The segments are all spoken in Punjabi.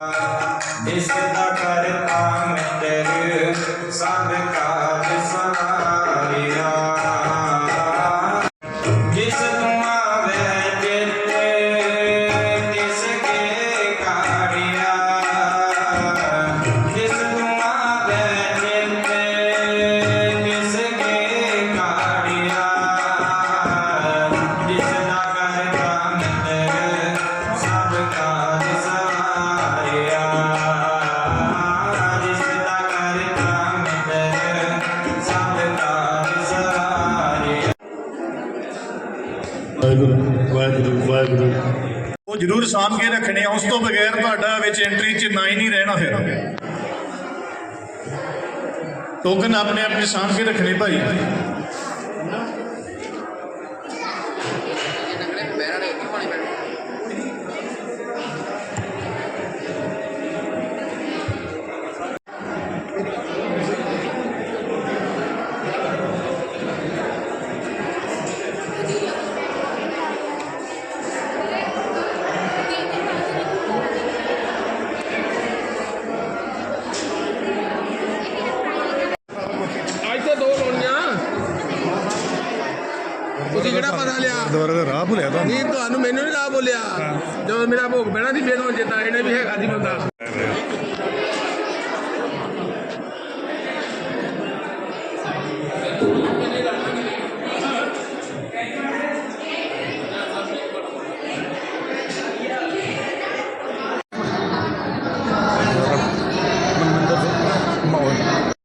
ਇਸ ਦਾ ਕਰਤਾ ਮਿੱਤਰ ਸਭ ਕਾਜ ਸਵਾਰਿਆ ਜ਼ਰੂਰ ਸਾਂਭ ਕੇ ਰੱਖਣੇ ਆ। ਉਸ ਤੋਂ ਬਗੈਰ ਤੁਹਾਡਾ ਵਿੱਚ ਐਂਟਰੀ 'ਚ ਨਾ ਹੀ ਨਹੀਂ ਰਹਿਣਾ ਫਿਰ। ਟੋਕਨ ਆਪਣੇ ਆਪਣੇ ਸਾਂਭ ਕੇ ਰੱਖਣੇ ਭਾਈ। ਮੈਨੂੰ ਜਦੋਂ ਮੇਰਾ ਭੋਗ ਪੈਣਾ ਸੀ, ਫਿਰ ਹੁਣ ਜਿੱਦਾਂ ਇਹਨੇ ਵੀ ਹੈਗਾ ਸੀ ਬੰਦਾ।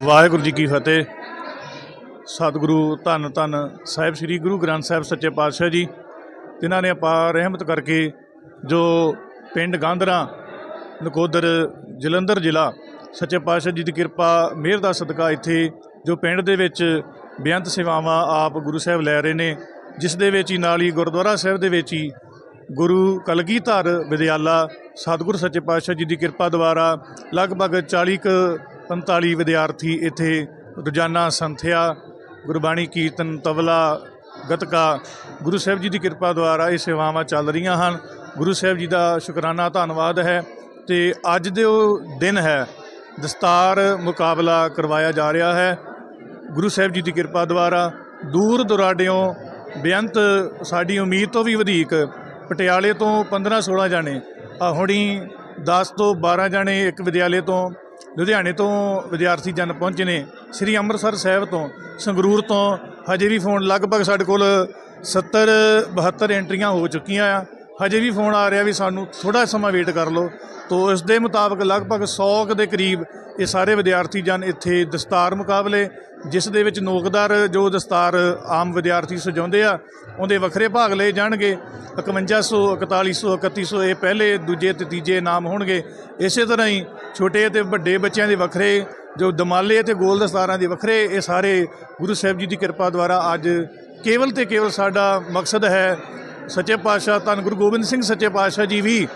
ਵਾਹਿਗੁਰੂ ਜੀ ਕੀ ਫਤਿਹ। ਸਤਿਗੁਰੂ ਧੰਨ ਧੰਨ ਸਾਹਿਬ, ਸ੍ਰੀ ਗੁਰੂ ਗ੍ਰੰਥ ਸਾਹਿਬ ਸੱਚੇ ਪਾਤਸ਼ਾਹ ਜੀ। ਜਿਨ੍ਹਾਂ ਨੇ ਅਪਾਰ ਰਹਿਮਤ ਕਰਕੇ ਜੋ ਪਿੰਡ ਗਾਂਧਰਾ, ਨਕੋਦਰ, ਜਲੰਧਰ ਜ਼ਿਲ੍ਹਾ, ਸੱਚੇ ਪਾਤਸ਼ਾਹ ਜੀ ਦੀ ਕਿਰਪਾ, ਮਿਹਰ ਦਾ ਸਦਕਾ ਇੱਥੇ ਜੋ ਪਿੰਡ ਦੇ ਵਿੱਚ ਬੇਅੰਤ ਸੇਵਾਵਾਂ ਆਪ ਗੁਰੂ ਸਾਹਿਬ ਲੈ ਰਹੇ ਨੇ, ਜਿਸ ਦੇ ਵਿੱਚ ਹੀ ਨਾਲ ਹੀ ਗੁਰਦੁਆਰਾ ਸਾਹਿਬ ਦੇ ਵਿੱਚ ਹੀ ਗੁਰੂ ਕਲਗੀਧਰ ਵਿਦਿਆਲਾ, ਸਤਿਗੁਰ ਸੱਚੇ ਪਾਤਸ਼ਾਹ ਜੀ ਦੀ ਕਿਰਪਾ ਦੁਆਰਾ ਲਗਭਗ 40 ਕੁ 45 ਵਿਦਿਆਰਥੀ ਇੱਥੇ ਰੋਜ਼ਾਨਾ ਸੰਥਿਆ, ਗੁਰਬਾਣੀ ਕੀਰਤਨ, ਤਬਲਾ ਗਤਕਾ ਗੁਰੂ ਸਾਹਿਬ ਜੀ ਦੀ ਕਿਰਪਾ ਦੁਆਰਾ ਇਹ ਸੇਵਾਵਾਂ ਚੱਲ ਰਹੀਆਂ ਹਨ। ਗੁਰੂ ਸਾਹਿਬ ਜੀ ਦਾ ਸ਼ੁਕਰਾਨਾ ਧੰਨਵਾਦ ਹੈ ਤੇ ਅੱਜ ਦੇ ਉਹ ਦਿਨ ਹੈ, ਦਸਤਾਰ ਮੁਕਾਬਲਾ ਕਰਵਾਇਆ ਜਾ ਰਿਹਾ ਹੈ। ਗੁਰੂ ਸਾਹਿਬ ਜੀ ਦੀ ਕਿਰਪਾ ਦੁਆਰਾ ਦੂਰ ਦੁਰਾਡਿਓਂ ਬੇਅੰਤ ਸਾਡੀ ਉਮੀਦ ਤੋਂ ਵੀ ਵਧੇਕ ਪਟਿਆਲੇ ਤੋਂ 15 16 ਜਾਣੇ ਆ ਹੁਣੀ 10 ਤੋਂ 12 ਜਾਣੇ ਇੱਕ ਵਿਦਿਆਲੇ ਤੋਂ, ਲੁਧਿਆਣੇ ਤੋਂ ਵਿਦਿਆਰਥੀ ਜਨ ਪਹੁੰਚੇ ਨੇ। ਸ੍ਰੀ ਅੰਮ੍ਰਿਤਸਰ ਸਾਹਿਬ ਤੋਂ, ਸੰਗਰੂਰ ਤੋਂ ਹਜੇ ਵੀ ਫੋਨ ਲਗਭਗ ਸਾਡੇ ਕੋਲ 70 72 ਐਂਟਰੀਆਂ ਹੋ ਚੁੱਕੀਆਂ ਆ। ਹਜੇ ਵੀ ਫੋਨ ਆ ਰਿਹਾ ਵੀ ਸਾਨੂੰ ਥੋੜਾ ਸਮਾਂ ਵੇਟ ਕਰ ਲਓ। ਤੋ ਇਸ ਦੇ ਮੁਤਾਬਕ ਲਗਭਗ 100 ਕੁ ਦੇ ਕਰੀਬ ਇਹ ਸਾਰੇ ਵਿਦਿਆਰਥੀ ਜਨ ਇੱਥੇ ਦਸਤਾਰ ਮੁਕਾਬਲੇ, ਜਿਸ ਦੇ ਵਿੱਚ ਨੋਕਦਾਰ ਜੋ ਦਸਤਾਰ ਆਮ ਵਿਦਿਆਰਥੀ ਸਜਾਉਂਦੇ ਆ, ਉਹਦੇ ਵੱਖਰੇ ਭਾਗ ਲਏ ਜਾਣਗੇ। 5100 4100 3100 ਇਹ ਪਹਿਲੇ, ਦੂਜੇ ਤੇ ਤੀਜੇ ਨਾਮ ਹੋਣਗੇ। ਇਸੇ ਤਰ੍ਹਾਂ ਹੀ ਛੋਟੇ ਤੇ ਵੱਡੇ ਬੱਚਿਆਂ ਦੇ ਵੱਖਰੇ ਜੋ ਦਮਾਲੇ ਤੇ ਗੋਲ ਦਸਤਾਰਾਂ ਦੇ ਵੱਖਰੇ ਇਹ ਸਾਰੇ ਗੁਰੂ ਸਾਹਿਬ ਜੀ ਦੀ ਕਿਰਪਾ ਦੁਆਰਾ ਅੱਜ ਕੇਵਲ ਤੇ ਕੇਵਲ ਸਾਡਾ ਮਕਸਦ ਹੈ ਸੱਚੇ ਪਾਤਸ਼ਾਹ ਧੰਨ ਗੁਰੂ ਗੋਬਿੰਦ ਸਿੰਘ ਸੱਚੇ ਪਾਤਸ਼ਾਹ ਜੀ ਵੀ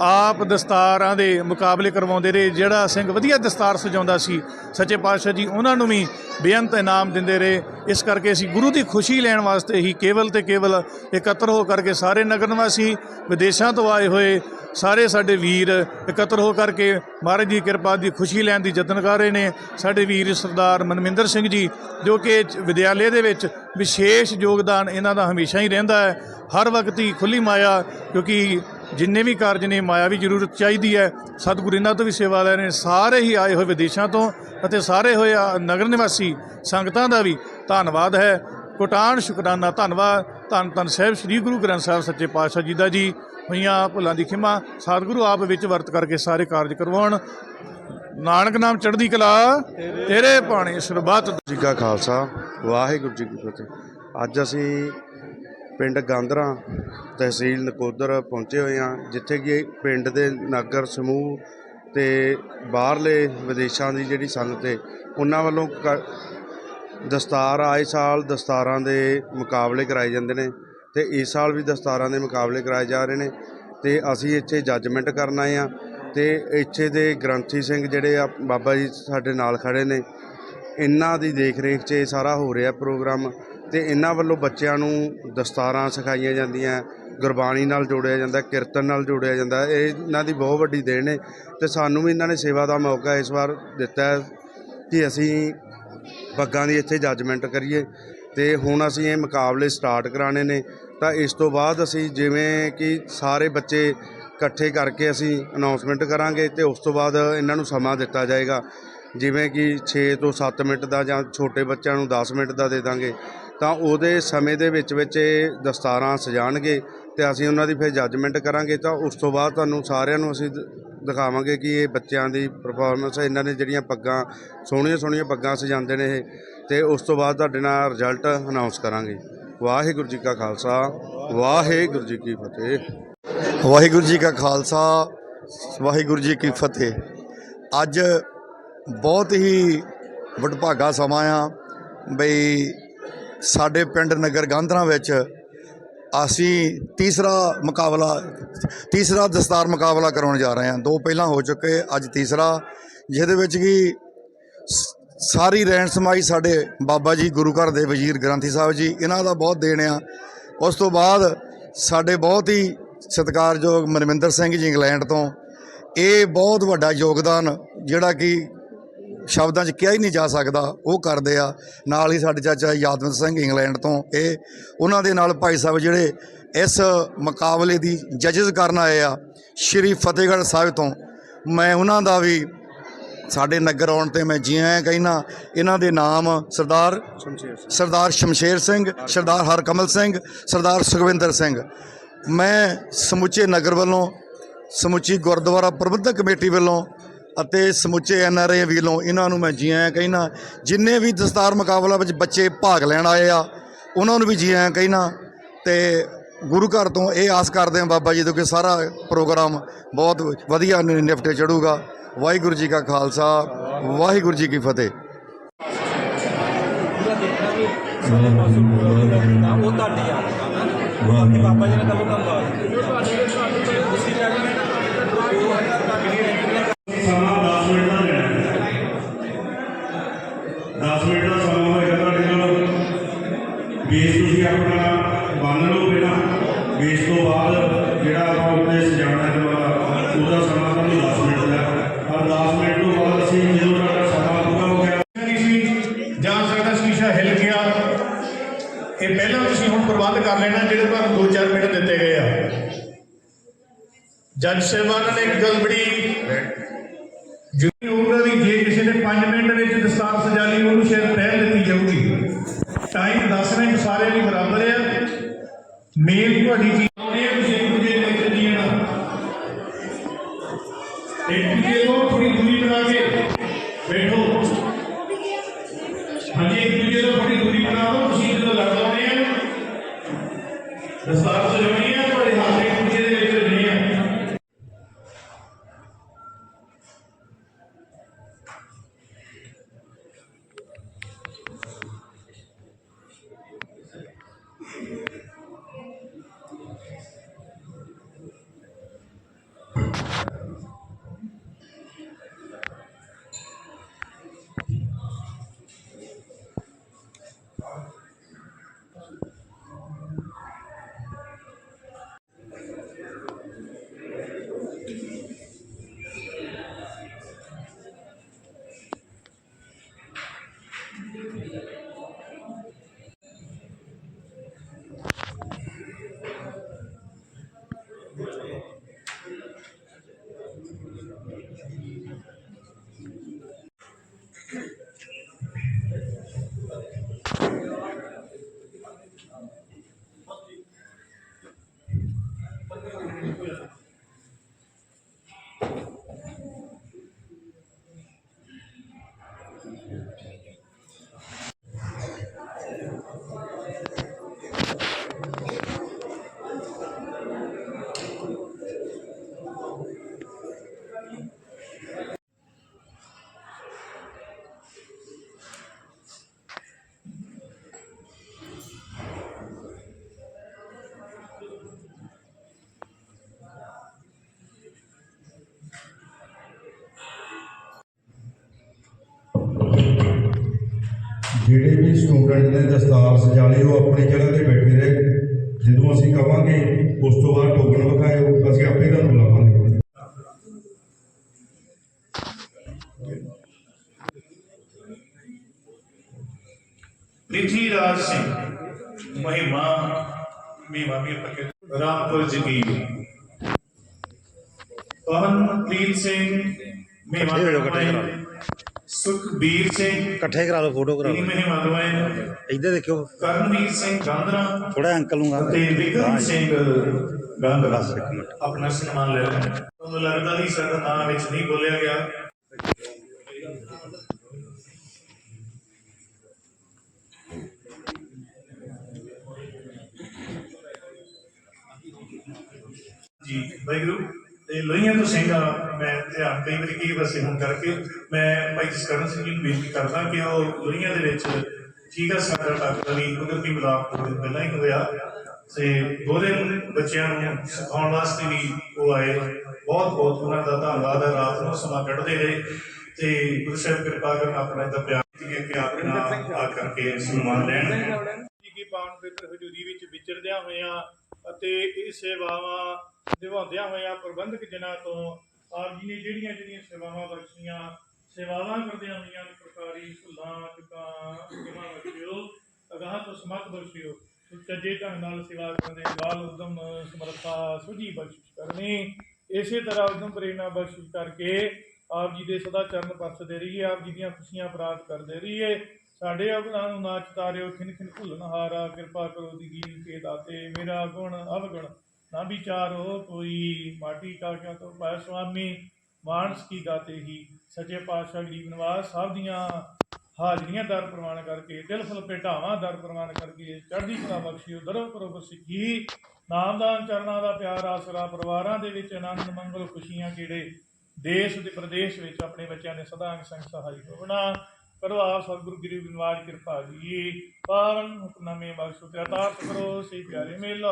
ਆਪ ਦਸਤਾਰਾਂ ਦੇ ਮੁਕਾਬਲੇ ਕਰਵਾਉਂਦੇ ਰਹੇ। ਜਿਹੜਾ ਸਿੰਘ ਵਧੀਆ ਦਸਤਾਰ ਸਜਾਉਂਦਾ ਸੀ, ਸੱਚੇ ਪਾਤਸ਼ਾਹ ਜੀ, ਉਹਨਾਂ ਨੂੰ ਵੀ ਬੇਅੰਤ ਇਨਾਮ ਦਿੰਦੇ ਰਹੇ। ਇਸ ਕਰਕੇ ਅਸੀਂ ਗੁਰੂ ਦੀ ਖੁਸ਼ੀ ਲੈਣ ਵਾਸਤੇ ਹੀ ਕੇਵਲ ਤੇ ਕੇਵਲ ਇਕੱਤਰ ਹੋ ਕਰਕੇ ਸਾਰੇ ਨਗਰ ਨਿਵਾਸੀ ਵਿਦੇਸ਼ਾਂ ਤੋਂ ਆਏ ਹੋਏ, ਸਾਰੇ ਸਾਡੇ ਵੀਰ ਇਕੱਤਰ ਹੋ ਕਰਕੇ ਮਹਾਰਾਜ ਦੀ ਕਿਰਪਾ ਦੀ ਖੁਸ਼ੀ ਲੈਣ ਦੀ ਯਤਨ ਕਰ ਰਹੇ ਨੇ। ਸਾਡੇ ਵੀਰ ਸਰਦਾਰ ਮਨਮਿੰਦਰ ਸਿੰਘ ਜੀ, ਜੋ ਕਿ ਵਿਦਿਆਲੇ ਦੇ ਵਿੱਚ ਵਿਸ਼ੇਸ਼ ਯੋਗਦਾਨ ਇਹਨਾਂ ਦਾ ਹਮੇਸ਼ਾ ਹੀ ਰਹਿੰਦਾ ਹੈ। ਹਰ ਵਕਤ ਹੀ ਖੁੱਲੀ ਮਾਇਆ, ਕਿਉਂਕਿ ਜਿੰਨੇ ਵੀ ਕਾਰਜ ਨੇ, ਮਾਇਆ ਵੀ ਜ਼ਰੂਰਤ ਚਾਹੀਦੀ ਹੈ। ਸਤਿਗੁਰੂ ਇਹਨਾਂ ਤੋਂ ਵੀ ਸੇਵਾ ਲੈ ਰਹੇ ਨੇ। ਸਾਰੇ ਹੀ ਆਏ ਹੋਏ ਵਿਦੇਸ਼ਾਂ ਤੋਂ ਅਤੇ ਸਾਰੇ ਹੋਏ ਆ ਨਗਰ ਨਿਵਾਸੀ ਸੰਗਤਾਂ ਦਾ ਵੀ ਧੰਨਵਾਦ ਹੈ। ਕੋਟਾਨ ਸ਼ੁਕਰਾਨਾ ਧੰਨਵਾਦ। ਧੰਨ ਧੰਨ ਸਾਹਿਬ, ਸ੍ਰੀ ਗੁਰੂ ਗ੍ਰੰਥ ਸਾਹਿਬ, ਸੱਚੇ ਪਾਤਸ਼ਾਹ ਜੀ ਦਾ ਜੀ। ਹੋਈਆਂ ਭੁੱਲਾਂ ਦੀ ਖਿਮਾ। ਸਤਿਗੁਰੂ ਆਪ ਵਿੱਚ ਵਰਤ ਕਰਕੇ ਸਾਰੇ ਕਾਰਜ ਕਰਵਾਉਣ। ਨਾਨਕ ਨਾਮ ਚੜ੍ਹਦੀ ਕਲਾ। ਤੇਰੇ ਬਾਣੀ ਸਰਬੱਤ। ਜੀ ਕਾ ਖਾਲਸਾ ਵਾਹਿਗੁਰੂ ਜੀ ਕੀ ਫਤਿਹ। ਅੱਜ ਅਸੀਂ ਪਿੰਡ ਗਾਂਦਰਾ ਤਹਿਸੀਲ ਨਕੋਦਰ ਪਹੁੰਚੇ ਹੋਏ ਹਾਂ, ਜਿੱਥੇ ਕਿ ਪਿੰਡ ਦੇ ਨਗਰ ਸਮੂਹ ਤੇ ਬਾਹਰਲੇ ਵਿਦੇਸ਼ਾਂ ਦੀ ਜਿਹੜੀ ਸੰਗਤ ਹੈ, ਉਹਨਾਂ ਵੱਲੋਂ ਕ- ਦਸਤਾਰ ਆਏ ਸਾਲ ਦਸਤਾਰਾਂ ਦੇ ਮੁਕਾਬਲੇ ਕਰਾਏ ਜਾਂਦੇ ਨੇ ਤੇ ਇਸ ਸਾਲ ਵੀ ਦਸਤਾਰਾਂ ਦੇ ਮੁਕਾਬਲੇ ਕਰਾਏ ਜਾ ਰਹੇ ਨੇ ਤੇ ਅਸੀਂ ਇੱਥੇ ਜੱਜਮੈਂਟ ਕਰਨ ਆਏ ਆ ਤੇ ਇੱਥੇ ਦੇ ਗ੍ਰੰਥੀ ਸਿੰਘ ਜਿਹੜੇ ਆ, ਬਾਬਾ ਜੀ ਸਾਡੇ ਨਾਲ ਖੜੇ ਨੇ, ਇਹਨਾਂ ਦੀ ਦੇਖ ਰੇਖ 'ਚ ਇਹ ਸਾਰਾ ਹੋ ਰਿਹਾ ਪ੍ਰੋਗਰਾਮ ਤੇ ਇਹਨਾਂ ਵੱਲੋਂ ਬੱਚਿਆਂ ਨੂੰ ਦਸਤਾਰਾਂ ਸਿਖਾਈਆਂ ਜਾਂਦੀਆਂ, ਗੁਰਬਾਣੀ ਨਾਲ ਜੋੜਿਆ ਜਾਂਦਾ, ਕੀਰਤਨ ਨਾਲ ਜੋੜਿਆ ਜਾਂਦਾ। ਇਹ ਇਹਨਾਂ ਦੀ ਬਹੁਤ ਵੱਡੀ ਦੇਣ ਹੈ ਤੇ ਸਾਨੂੰ ਵੀ ਇਹਨਾਂ ਨੇ ਸੇਵਾ ਦਾ ਮੌਕਾ ਇਸ ਵਾਰ ਦਿੱਤਾ ਹੈ ਕਿ ਅਸੀਂ ਪੱਗਾਂ ਦੀ ਇੱਥੇ ਜੱਜਮੈਂਟ ਕਰੀਏ ਤੇ ਹੁਣ ਅਸੀਂ ਇਹ ਮੁਕਾਬਲੇ ਸਟਾਰਟ ਕਰਾਣੇ ਨੇ। ਤਾਂ ਇਸ ਤੋਂ ਬਾਅਦ ਅਸੀਂ ਜਿਵੇਂ ਕਿ ਸਾਰੇ ਬੱਚੇ ਇਕੱਠੇ ਕਰਕੇ ਅਸੀਂ ਅਨਾਉਂਸਮੈਂਟ ਕਰਾਂਗੇ ਤੇ ਉਸ ਤੋਂ ਬਾਅਦ ਇਹਨਾਂ ਨੂੰ ਸਮਾਂ ਦਿੱਤਾ ਜਾਏਗਾ। ਜਿਵੇਂ ਕਿ 6 ਤੋਂ 7 ਮਿੰਟ ਦਾ ਜਾਂ ਛੋਟੇ ਬੱਚਿਆਂ ਨੂੰ 10 ਮਿੰਟ ਦਾ ਦੇ ਦਾਂਗੇ। ਤਾਂ ਉਹਦੇ ਸਮੇਂ ਦੇ ਵਿੱਚ ਵਿੱਚ ਇਹ ਦਸਤਾਰਾਂ ਸਜਾਣਗੇ ਤੇ ਅਸੀਂ ਉਹਨਾਂ ਦੀ ਫਿਰ ਜੱਜਮੈਂਟ ਕਰਾਂਗੇ ਤਾਂ ਉਸ ਤੋਂ ਬਾਅਦ ਤੁਹਾਨੂੰ ਸਾਰਿਆਂ ਨੂੰ ਅਸੀਂ ਦ- ਦਿਖਾਵਾਂਗੇ ਕਿ ਇਹ ਬੱਚਿਆਂ ਦੀ ਪਰਫਾਰਮੈਂਸ ਇਹਨਾਂ ਨੇ ਜਿਹੜੀਆਂ ਪੱਗਾਂ, ਸੋਹਣੀਆਂ ਸੋਹਣੀਆਂ ਪੱਗਾਂ ਸਜਾਉਂਦੇ ਨੇ ਇਹ। ਤੇ ਉਸ ਤੋਂ ਬਾਅਦ ਤੁਹਾਡੇ ਨਾਲ ਰਿਜ਼ਲਟ ਅਨਾਉਂਸ ਕਰਾਂਗੇ। ਵਾਹਿਗੁਰੂ ਜੀ ਕਾ ਖਾਲਸਾ, ਵਾਹਿਗੁਰੂ ਜੀ ਕੀ ਫਤਿਹ। ਵਾਹਿਗੁਰੂ ਜੀ ਕਾ ਖਾਲਸਾ, ਵਾਹਿਗੁਰੂ ਜੀ ਕੀ ਫਤਿਹ। ਅੱਜ ਬਹੁਤ ਹੀ ਵਡਭਾਗਾ ਸਮਾਂ ਆ ਬਈ ਸਾਡੇ ਪਿੰਡ ਨਗਰ ਗਾਂਧਰਾ ਵਿੱਚ ਅਸੀਂ ਤੀਸਰਾ ਮੁਕਾਬਲਾ, ਤੀਸਰਾ ਦਸਤਾਰ ਮੁਕਾਬਲਾ ਕਰਾਉਣ ਜਾ ਰਹੇ ਹਾਂ। ਦੋ ਪਹਿਲਾਂ ਹੋ ਚੁੱਕੇ, ਅੱਜ ਤੀਸਰਾ, ਜਿਹਦੇ ਵਿੱਚ ਕਿ ਸਾਰੀ ਰਹਿਣ ਸਮਾਈ ਸਾਡੇ ਬਾਬਾ ਜੀ ਗੁਰੂ ਘਰ ਦੇ ਵਜ਼ੀਰ ਗ੍ਰੰਥੀ ਸਾਹਿਬ ਜੀ, ਇਹਨਾਂ ਦਾ ਬਹੁਤ ਦੇਣ ਆ। ਉਸ ਤੋਂ ਬਾਅਦ ਸਾਡੇ ਬਹੁਤ ਹੀ ਸਤਿਕਾਰਯੋਗ ਮਨਵਿੰਦਰ ਸਿੰਘ ਜੀ ਇੰਗਲੈਂਡ ਤੋਂ, ਇਹ ਬਹੁਤ ਵੱਡਾ ਯੋਗਦਾਨ ਜਿਹੜਾ ਕਿ ਸ਼ਬਦਾਂ 'ਚ ਕਿਹਾ ਹੀ ਨਹੀਂ ਜਾ ਸਕਦਾ ਉਹ ਕਰਦੇ ਆ। ਨਾਲ ਹੀ ਸਾਡੇ ਚਾਚਾ ਯਾਦਵੰਤ ਸਿੰਘ ਇੰਗਲੈਂਡ ਤੋਂ ਇਹ ਉਹਨਾਂ ਦੇ ਨਾਲ ਭਾਈ ਸਾਹਿਬ ਜਿਹੜੇ ਇਸ ਮੁਕਾਬਲੇ ਦੀ ਜੱਜਸ ਕਰਨ ਆਏ ਆ ਸ਼੍ਰੀ ਫਤਿਹਗੜ੍ਹ ਸਾਹਿਬ ਤੋਂ। ਮੈਂ ਉਹਨਾਂ ਦਾ ਵੀ ਸਾਡੇ ਨਗਰ ਆਉਣ ਤੇ ਮੈਂ ਜੀ ਆਇਆਂ ਕਹਿਣਾ ਇਹਨਾਂ ਦੇ ਨਾਮ ਸਰਦਾਰ ਸਰਦਾਰ ਸ਼ਮਸ਼ੇਰ ਸਿੰਘ ਸਰਦਾਰ ਹਰਕਮਲ ਸਿੰਘ ਸਰਦਾਰ ਸੁਖਵਿੰਦਰ ਸਿੰਘ। ਮੈਂ ਸਮੁੱਚੇ ਨਗਰ ਵੱਲੋਂ ਸਮੁੱਚੀ ਗੁਰਦੁਆਰਾ ਪ੍ਰਬੰਧਕ ਕਮੇਟੀ ਵੱਲੋਂ ਅਤੇ ਸਮੁੱਚੇ ਐਨ ਆਰ ਆਈ ਵੱਲੋਂ ਇਹਨਾਂ ਨੂੰ ਮੈਂ ਜੀ ਆਇਆਂ ਕਹਿਣਾ ਜਿੰਨੇ ਵੀ ਦਸਤਾਰ ਮੁਕਾਬਲਾ ਵਿੱਚ ਬੱਚੇ ਭਾਗ ਲੈਣ ਆਏ ਆ ਉਹਨਾਂ ਨੂੰ ਵੀ ਜੀ ਆਇਆਂ ਕਹਿਣਾ ਤੇ ਗੁਰੂ ਘਰ ਤੋਂ ਇਹ ਆਸ ਕਰਦੇ ਹਾਂ ਬਾਬਾ ਜੀ ਤੋਂ ਕਿ ਸਾਰਾ ਪ੍ਰੋਗਰਾਮ ਬਹੁਤ ਵਧੀਆ ਨਿ- ਨਿਪਟੇ ਚੜੂਗਾ। ਵਾਹਿਗੁਰੂ ਜੀ ਕਾ ਖਾਲਸਾ ਵਾਹਿਗੁਰੂ ਜੀ ਕੀ ਫਤਿਹ। ਉਹ ਤੁਹਾਡੀ ਆ ਬਾਬਾ ਜੀ ਨੇ ਕਦੋਂ ਕਰਵਾ ਜੱਜ ਸਾਹਿਬਾਨ ਨੇ ਇੱਕ ਗੱਲ ਬੜੀ ਜਿਹੜੀ ਉਹਨਾਂ ਦੀ ਜੇ ਕਿਸੇ ਨੇ 5 ਮਿੰਟ ਵਿੱਚ ਦਸਤਾਰ ਸਜਾ ਲਈ, ਉਹਨੂੰ ਸ਼ਾਇਦ ਪਹਿਲ ਦਿੱਤੀ ਜਾਊਗੀ। ਟਾਈਮ 10 ਮਿੰਟ ਸਾਰਿਆਂ ਲਈ ਬਰਾਬਰ ਆ। ਮੇਨ ਤੁਹਾਡੀ ਜਿਹੜੇ ਵੀ ਸਟੂਡੈਂਟ ਨੇ ਦਸਤਾਰ ਸਜਾ ਲਈ ਉਹ ਆਪਣੀ ਜਗ੍ਹਾ ਤੇ ਬੈਠੇ ਰਹੇ। ਜਦੋਂ ਅਸੀਂ ਕਵਾਂਗੇ ਉਸ ਤੋਂ ਬਾਅਦ ਟੋਕਨ ਵਿਖਾਇਓ ਅਸੀਂ ਆਪੇ ਤੁਹਾਨੂੰ ਬੁਲਾਵਾਂਗੇ ਪ੍ਰਿਥੀ ਰਾਜ ਸਿੰਘ ਮਹਿਮਾ ਮੀਮਾ ਵੀ ਪਕੇ ਰਾਮਪੁਰ ਜਗੀ ਪਵਨਪ੍ਰੀਤ ਸਿੰਘ ਮਹਿਮਾ ਸੁਖਬੀਰ ਸਿੰਘ। ਇਕੱਠੇ ਕਰਾ ਲਓ ਫੋਟੋ ਕਰਾ ਤਿੰਨ ਮਹਿਮਾ ਦਵਾਏ ਇੱਧਰ ਦੇਖਿਓ। ਕਰਨਵੀਰ ਸਿੰਘ ਗਾਂਧਰਾ ਥੋੜਾ ਅੰਕਲ ਨੂੰ ਅਤੇ ਵਿਕਰਮ ਸਿੰਘ ਗਾਂਧਰਾ। ਆਪਣਾ ਸਨਮਾਨ ਲੈ ਨੇ ਤੁਹਾਨੂੰ ਲੱਗਦਾ ਨਹੀਂ ਸਾਡਾ ਨਾਂ ਵਿੱਚ ਨਹੀਂ ਬੋਲਿਆ ਗਿਆ। ਜੀ ਵਾਹਿਗੁਰੂ। ਤੇ ਲੋਹੀਆਂ ਤੋਂ ਸਿੰਘ ਮੈਂ ਧਿਆਨ ਕਈ ਵਾਰੀ ਕਈ ਵਸੇ ਹੁਣ ਕਰਕੇ ਮੈਂ ਭਾਈ ਜਸਕਰਨ ਸਿੰਘ ਜੀ ਨੂੰ ਬੇਨਤੀ ਕਰਦਾ ਕਿ ਉਹ ਲੋਹੀਆਂ ਦੇ ਵਿੱਚ ਠੀਕ ਆ ਸਾਡਾ ਡਾਕਟਰ ਵੀ ਕੁਦਰਤੀ ਮਿਲਾਪ ਤੋਂ ਪਹਿਲਾਂ ਹੀ ਹੋਇਆ। ਤੇ ਦੋਰੇ ਬੱਚਿਆਂ ਨੂੰ ਸਿਖਾਉਣ ਵਾਸਤੇ ਵੀ ਉਹ ਆਏ। ਬਹੁਤ ਬਹੁਤ ਉਹਨਾਂ ਦਾ ਧੰਨਵਾਦ ਹੈ ਰਾਤ ਨੂੰ ਸਮਾਂ ਕੱਢਦੇ ਰਹੇ। ਤੇ ਗੁਰੂ ਸਾਹਿਬ ਕਿਰਪਾ ਕਰਨ ਆਪਣਾ ਇਹਦਾ ਪਿਆਰ ਕੀਤੀ ਕਿ ਆਪਣਾ ਆ ਕਰਕੇ ਸਨਮਾਨ ਲੈਣ। ਜੀ ਕੀ ਪਾਵਨ ਪਵਿੱਤਰ ਹਜ਼ੂਰੀ ਵਿੱਚ ਵਿਚਰਦਿਆਂ ਹੋਇਆਂ ਅਤੇ ਇਹ ਸੇਵਾਵਾਂ ਨਿਭਾਉਂਦਿਆਂ ਹੋਇਆਂ ਪ੍ਰਬੰਧਕ ਜਨਾਂ ਤੋਂ ਆਪ ਜੀ ਨੇ ਜਿਹੜੀਆਂ ਜਿਹੜੀਆਂ ਸੇਵਾਵਾਂ ਬਖਸ਼ੀਆਂ, ਸੇਵਾਵਾਂ ਕਰਦਿਆਂ ਹੋਇਆਂ ਪ੍ਰਕਾਰੀ ਭੁੱਲਾਂ ਚੁੱਕਾਂ ਜਿਮਾ ਬਖਸ਼ਿਓ, ਅਗਾਹ ਤੋਂ ਸਮਤ ਬਖਸ਼ਿਓ ਸੁਚੱਜੇ ਢੰਗ ਨਾਲ ਸੇਵਾ ਕਰਨ ਦੇ ਬਾਲ ਉਦਮ ਸਮਰੱਥਾ ਸੁਝੀ ਬਖਸ਼ਿਸ਼ ਕਰਨੀ। ਇਸੇ ਤਰ੍ਹਾਂ ਉਦਮ ਪ੍ਰੇਰਨਾ ਬਖਸ਼ਿਸ਼ ਕਰਕੇ ਆਪ ਜੀ ਦੇ ਸਦਾ ਚਰਨ ਪਰਸਦੇ ਰਹੀਏ, ਆਪ ਜੀ ਦੀਆਂ ਖੁਸ਼ੀਆਂ ਪ੍ਰਾਪਤ ਕਰਦੇ ਰਹੀਏ। ਸਾਡੇ ਅਵਗੁਣਾਂ ਨੂੰ ਨਾ ਚਤਾਰਿਓ, ਖਿਨ ਖਿਨ ਭੁੱਲਣ ਹਾਰਾ, ਕਿਰਪਾ ਕਰੋ ਦੀਨ ਕੇ ਦਾਤੇ, ਮੇਰਾ ਗੁਣ ਅਵਗੁਣ ਨਾ ਵਿਚਾਰੋ ਕੋਈ। ਮਾਟੀ ਕਾ ਕਿਆ ਤੋ ਪੈ ਸੁਆਮੀ, ਮਾਨਸ ਕੀ ਗਾਤੇ ਹੀ। ਸੱਚੇ ਪਾਤਸ਼ਾਹ ਗਰੀਬ ਨਿਵਾਸ ਸਭ ਦੀਆਂ ਹਾਜ਼ਰੀਆਂ ਦਰ ਪ੍ਰਵਾਨ ਕਰਕੇ ਦਿਲ ਫੁੱਲ ਭੇਟਾਵਾਂ ਦਰ ਪ੍ਰਵਾਨ ਕਰਕੇ, ਚੜ੍ਹਦੀ ਕਲਾ ਬਖਸ਼ਿਓ, ਦਰਬ ਕਰੋ ਸਿੱਖੀ ਨਾਮਦਾਨ ਚਰਨਾਂ ਦਾ ਪਿਆਰ ਆਸਰਾ, ਪਰਿਵਾਰਾਂ ਦੇ ਵਿੱਚ ਆਨੰਦ, ਮੰਗਲ, ਖੁਸ਼ੀਆਂ ਕਿਹੜੇ? ਦੇਸ਼ ਤੇ ਪ੍ਰਦੇਸ਼ ਵਿੱਚ ਆਪਣੇ ਬੱਚਿਆਂ ਦੇ ਸਦਾ ਅੰਗ ਸੰਗ ਸਹਾਈ ਹੋਵਣਾ। ਕਰੋ ਆਪ ਸਤਿਗੁਰੂ ਗਰੀਬ ਨਿਵਾਜ ਕਿਰਪਾ ਜੀ। ਪਾਵਨ ਹੁਕਮਨਾਮੇ ਬਖਸ਼ੋ ਤੇ ਅਤਾਰਤ ਕਰੋ ਸੇ ਪਿਆਰੇ ਮੇਲ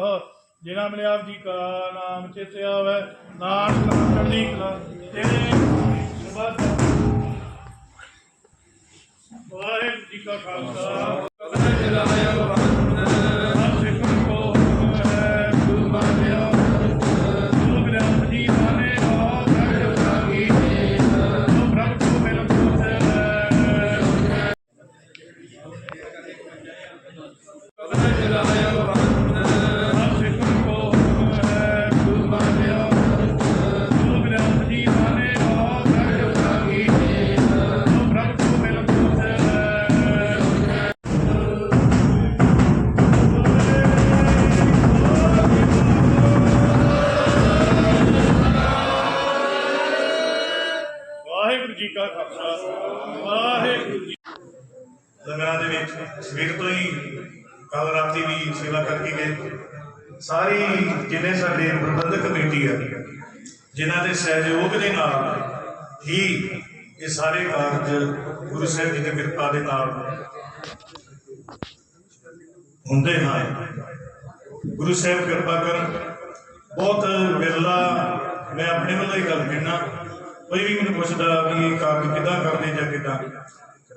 ਜਿਨਾ ਮਿਲਿਆ ਆਪ ਜੀ ਕਾ ਨਾਮ ਚਿਤ ਆਵੇ ਨਾਮ ਚੜ੍ਹਦੀ ਕਲਾ ਤੇਰੇ ਸੁਭਾ ਵਾਹਿਗੁਰੂ ਜੀ ਕਾ ਖਾਲਸਾ। ਵਾਹਿਗੁਰੂ ਜੀ ਕਾ ਖਾਲਸਾ, ਵਾਹਿਗੁਰੂ ਜੀ ਲੰਗਰਾਂ ਦੇ ਵਿੱਚ ਸਵੇਰ ਤੋਂ ਹੀ ਕੱਲ ਰਾਤੀ ਵੀ ਸੇਵਾ ਕਰਕੇ ਗਏ। ਸਾਰੀ ਜਿੰਨੇ ਸਾਡੇ ਪ੍ਰਬੰਧਕ ਕਮੇਟੀ ਆ, ਜਿਨ੍ਹਾਂ ਦੇ ਸਹਿਯੋਗ ਦੇ ਨਾਲ ਹੀ ਇਹ ਸਾਰੇ ਕਾਰਜ ਗੁਰੂ ਸਾਹਿਬ ਜੀ ਦੀ ਕਿਰਪਾ ਦੇ ਨਾਲ ਹੁੰਦੇ ਹਨ। ਗੁਰੂ ਸਾਹਿਬ ਕਿਰਪਾ ਕਰਨ। ਬਹੁਤ ਵਿਰਲਾ ਮੈਂ ਆਪਣੇ ਵੱਲੋਂ ਹੀ ਗੱਲ ਕਹਿਣਾ ਕੋਈ ਵੀ ਮੈਨੂੰ ਪੁੱਛਦਾ ਵੀ ਇਹ ਕਾਰਜ ਕਿੱਦਾਂ ਕਰਦੇ ਜਾਂ ਕਿੱਦਾਂ।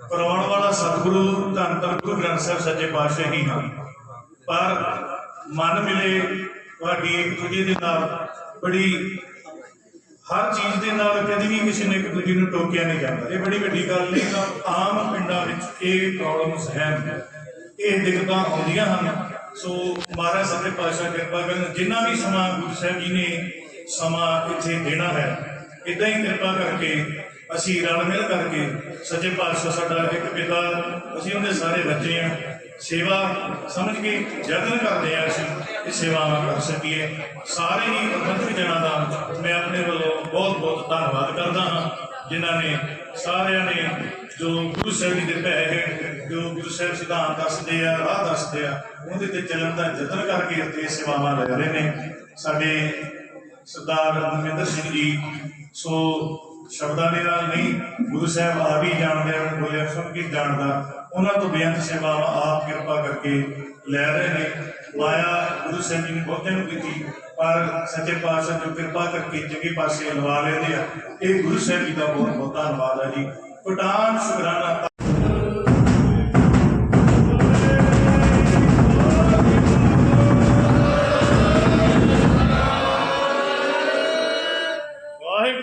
ਕਰਾਉਣ ਵਾਲਾ ਸਤਿਗੁਰੂ ਧੰਨ ਧੰਨ ਗੁਰੂ ਗ੍ਰੰਥ ਸਾਹਿਬ ਸੱਚੇ ਪਾਤਸ਼ਾਹ ਹੀ ਹਨ। ਪਰ ਮਨ ਮਿਲੇ ਤੁਹਾਡੀ ਇੱਕ ਦੂਜੇ ਦੇ ਨਾਲ, ਬੜੀ ਹਰ ਚੀਜ਼ ਦੇ ਨਾਲ ਕਦੇ ਵੀ ਕਿਸੇ ਨੇ ਇੱਕ ਦੂਜੇ ਨੂੰ ਟੋਕਿਆ ਨਹੀਂ ਜਾਂਦਾ। ਇਹ ਬੜੀ ਵੱਡੀ ਗੱਲ ਨਹੀਂ ਤਾਂ ਆਮ ਪਿੰਡਾਂ ਵਿੱਚ ਇਹ ਪ੍ਰੋਬਲਮਸ ਹਨ ਇਹ ਦਿੱਕਤਾਂ ਆਉਂਦੀਆਂ ਹਨ। ਸੋ ਮਹਾਰਾਜ ਸੱਚੇ ਪਾਤਸ਼ਾਹ ਕਿਰਪਾ ਕਰਨ, ਜਿੰਨਾ ਵੀ ਸਮਾਂ ਗੁਰੂ ਸਾਹਿਬ ਜੀ ਨੇ ਸਮਾਂ ਇੱਥੇ ਦੇਣਾ ਹੈ ਇਦਾਂ ਹੀ ਕਿਰਪਾ ਕਰਕੇ, ਅਸੀਂ ਰਲ ਮਿਲ ਕਰਕੇ ਸੱਚੇ ਪਾਤਸ਼ਾਹ ਸਾਡਾ ਇੱਕ ਪਿਤਾ, ਅਸੀਂ ਉਹਦੇ ਸਾਰੇ ਬੱਚੇ ਆ, ਸੇਵਾ ਸਮਝ ਕੇ ਯਤਨ ਕਰਦੇ ਆ ਅਸੀਂ ਇਹ ਸੇਵਾਵਾਂ ਕਰ ਸਕੀਏ। ਸਾਰੇ ਹੀ ਪ੍ਰਬੰਧਕ ਜਨਾਂ ਦਾ ਮੈਂ ਆਪਣੇ ਵੱਲੋਂ ਬਹੁਤ ਬਹੁਤ ਧੰਨਵਾਦ ਕਰਦਾ ਹਾਂ, ਜਿਨ੍ਹਾਂ ਨੇ ਸਾਰਿਆਂ ਨੇ ਜੋ ਗੁਰੂ ਸਾਹਿਬ ਜੀ ਦੇ ਭੈ ਜੋ ਗੁਰੂ ਸਾਹਿਬ ਸਿਧਾਂਤ ਦੱਸਦੇ ਆ, ਰਾਹ ਦੱਸਦੇ ਆ, ਉਹਦੇ ਤੇ ਚੱਲਣ ਦਾ ਯਤਨ ਕਰਕੇ ਤੇ ਸੇਵਾਵਾਂ ਲੈ ਰਹੇ ਨੇ। ਸਾਡੇ ਸਰਦਾਰ ਮਨਿੰਦਰ ਸਿੰਘ ਜੀ, ਸੋ ਸ਼ਬਦਾਂ ਦੇ ਨਾਲ ਨਹੀਂ, ਗੁਰੂ ਸਾਹਿਬ ਆਪ ਹੀ ਜਾਣਦੇ ਆ, ਬੋਲਿਆ ਸੁਣ ਕੇ ਜਾਣਦਾ। ਉਹਨਾਂ ਤੋਂ ਬੇਅੰਤ ਸੇਵਾਵਾਂ ਆਪ ਕਿਰਪਾ ਕਰਕੇ ਲੈ ਰਹੇ ਨੇ। ਮਾਇਆ ਗੁਰੂ ਸਾਹਿਬ ਜੀ ਨੇ ਬਹੁਤਿਆਂ ਨੂੰ ਕੀਤੀ ਪਰ ਸੱਚੇ ਪਾਤਸ਼ਾਹ ਜੋ ਕਿਰਪਾ ਕਰਕੇ ਚੰਗੇ ਪਾਸੇ ਲਵਾ ਲੈਂਦੇ ਆ। ਇਹ ਗੁਰੂ ਸਾਹਿਬ ਜੀ ਦਾ ਬਹੁਤ ਬਹੁਤ ਧੰਨਵਾਦ ਹੈ ਜੀ। ਪਟਾਨ ਸ਼ੁਕਰਾਨਾ